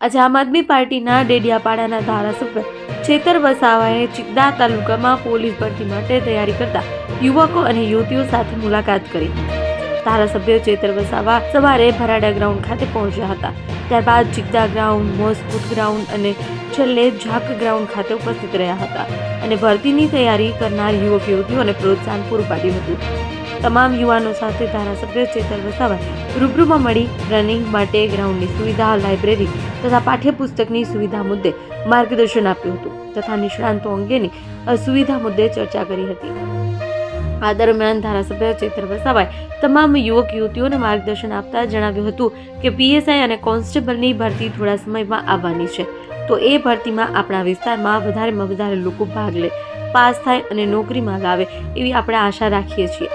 આજે આમ આદમી પાર્ટીના ડેડિયાપાડાના ધારાસભ્ય છેતર વસાવાએ ચિકદા તાલુકામાં પોલીસ ભરતી માટે તૈયારી કરતા યુવકો અને યુવતીઓ સાથે મુલાકાત કરી. ધારાસભ્ય ચેતર વસાવા સવારે ભરાડા ગ્રાઉન્ડ ખાતે પહોંચ્યા હતા. ત્યારબાદ ચિકદા ગ્રાઉન્ડ મોસ્કુટ ગ્રાઉન્ડ અને છેલ્લે ઝાક ગ્રાઉન્ડ ખાતે ઉપસ્થિત રહ્યા હતા અને ભરતીની તૈયારી કરનાર યુવક યુવતીઓને પ્રોત્સાહન પૂરું પાડ્યું હતું. તમામ યુવાનો સાથે ધારાસભ્ય ચેતર વસાવા રૂબરૂમાં મળી રનિંગ માટે ગ્રાઉન્ડની સુવિધા, લાઇબ્રેરી તથા પાઠ્યપુસ્તકની સુવિધા મુદ્દે માર્ગદર્શન આપ્યું હતું તથા નિષ્ણાંતો અંગેની સુવિધા મુદ્દે ચર્ચા કરી હતી. આ દરમિયાન ધારાસભ્ય ચેતર વસાવાએ તમામ યુવક, યુવતીઓને માર્ગદર્શન આપતા જણાવ્યું હતું કે પીએસઆઈ અને કોન્સ્ટેબલની ભરતી થોડા સમયમાં આવવાની છે. તો એ ભરતીમાં આપણા વિસ્તારમાં વધારેમાં વધારે લોકો ભાગ લે, પાસ થાય અને નોકરીમાં લાવે એવી આપણે આશા રાખીએ છીએ.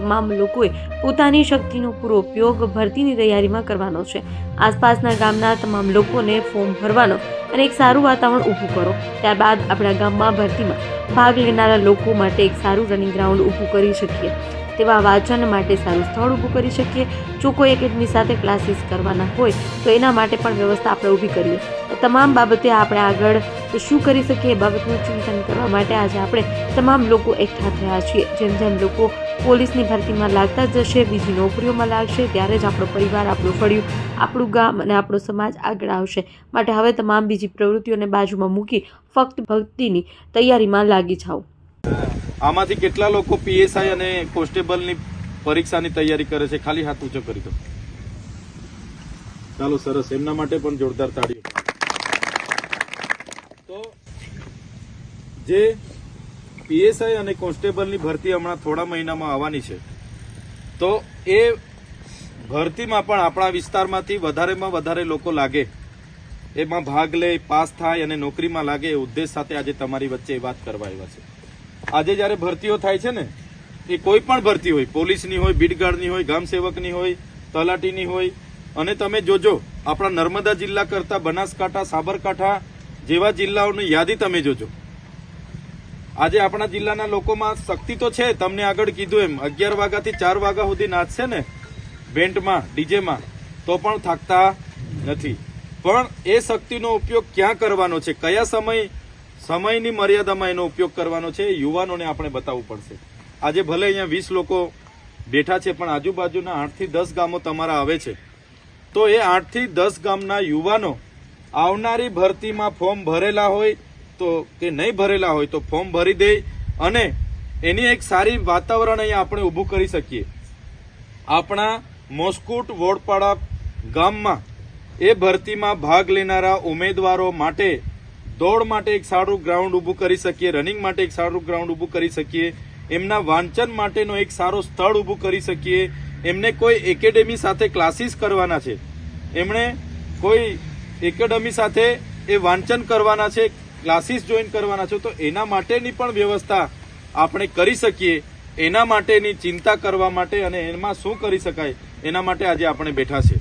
તમામ લોકોએ પોતાની શક્તિનો પૂરો ઉપયોગ ભરતીની તૈયારીમાં કરવાનો છે. આસપાસના ગામના તમામ લોકોને ફોર્મ ભરવાનો અને એક સારું વાતાવરણ ઊભું કરો. ત્યારબાદ આપણા ગામમાં ભરતીમાં ભાગ લેનારા લોકો માટે એક સારું રનિંગ ગ્રાઉન્ડ ઊભું કરી શકીએ. તેવા વાંચન માટે સારું સ્થળ ઊભું કરી શકીએ. જો કોઈ એકેડમી સાથે ક્લાસીસ કરવાના હોય, તો એના માટે પણ વ્યવસ્થા આપણે ઊભી કરીએ. તમામ બાબતે આપણે આગળ શું કરી શકીએ એ બાબતનું ચિંતન કરવા માટે આજે આપણે તમામ લોકો એકઠા થયા છીએ. જેમ જેમ લોકો પોલીસની ભરતીમાં લાગતા જશે, બીજી નોકરીઓમાં લાગશે, ત્યારે જ આપણો પરિવાર આપણું ફળિયું, આપણું ગામ અને આપણો સમાજ આગળ આવશે. માટે હવે તમામ બીજી પ્રવૃત્તિઓને બાજુમાં મૂકી ફક્ત ભક્તિની તૈયારીમાં લાગી જાઓ. આમાંથી કેટલા લોકો પીએસઆઈ અને કોન્સ્ટેબલની પરીક્ષાની તૈયારી કરે છે? ખાલી હાથ ઊંચો કરી દો. ચાલો, સરસ. એમના માટે પણ જોરદાર તાળીઓ. તો જે પીએસઆઈ અને કોન્સ્ટેબલની ભરતી હમણાં થોડા મહિનામાં આવવાની છે. તો એ ભરતીમાં પણ આપણા વિસ્તારમાંથી વધારેમાં વધારે લોકો લાગે. એમાં ભાગ લે, પાસ થાય અને નોકરીમાં લાગે એ ઉદ્દેશ સાથે આજે તમારી વચ્ચે એ વાત કરવા આવ્યા છે. આજે જ્યારે ભરતીઓ થાય છે ને, એ કોઈ પણ ભરતી હોય, પોલીસની હોય, બીડગાર્ડની હોય, ગામ સેવકની હોય, તલાટીની હોય, અને તમે જોજો, આપણા નર્મદા જિલ્લા કરતાં બનાસકાંઠા, સાબરકાંઠા જેવા જિલ્લાઓની યાદી તમે જોજો. આજે આપણા જિલ્લાના લોકોમાં શક્તિ તો છે, તમને આગળ કીધું એમ. અગિયાર વાગ્યાથી ચાર વાગ્યા સુધી નાચશે ને બેન્ટમાં ડીજેમાં, તો પણ થાકતા નથી. પણ એ શક્તિનો ઉપયોગ ક્યાં કરવાનો છે? કયા સમય, સમયની મર્યાદામાં એનો ઉપયોગ કરવાનો છે યુવાનોને આપણે બતાવવું પડશે. આજે ભલે અહીંયા વીસ લોકો બેઠા છે, પણ આજુબાજુના આઠથી દસ ગામો તમારા આવે છે. તો એ આઠથી દસ ગામના યુવાનો આવનારી ભરતીમાં ફોર્મ ભરેલા હોય તો કે નહીં ભરેલા હોય તો ફોર્મ ભરી દે અને એની એક સારી વાતાવરણ અહીંયા આપણે ઊભું કરી શકીએ. આપણા મોસ્કુટ વોડપાડા ગામમાં એ ભરતીમાં ભાગ લેનારા ઉમેદવારો માટે દોડ માટે એક સારું ગ્રાઉન્ડ ઊભું કરી શકીએ, રનિંગ માટે એક સારું ગ્રાઉન્ડ ઊભું કરી શકીએ, એમના વાંચન માટેનો એક સારો સ્થળ ઊભું કરી શકીએ. એમને કોઈ એકેડેમી સાથે ક્લાસીસ કરવાના છે. એમણે કોઈ એકેડમી સાથે એ વાંચન કરવાના છે. ક્લાસીસ જોઈન કરવાના છો, તો એના માટેની પણ વ્યવસ્થા આપણે કરી શકીએ. એના માટેની ચિંતા કરવા માટે અને એમાં શું કરી શકાય, એના માટે આજે આપણે બેઠા છે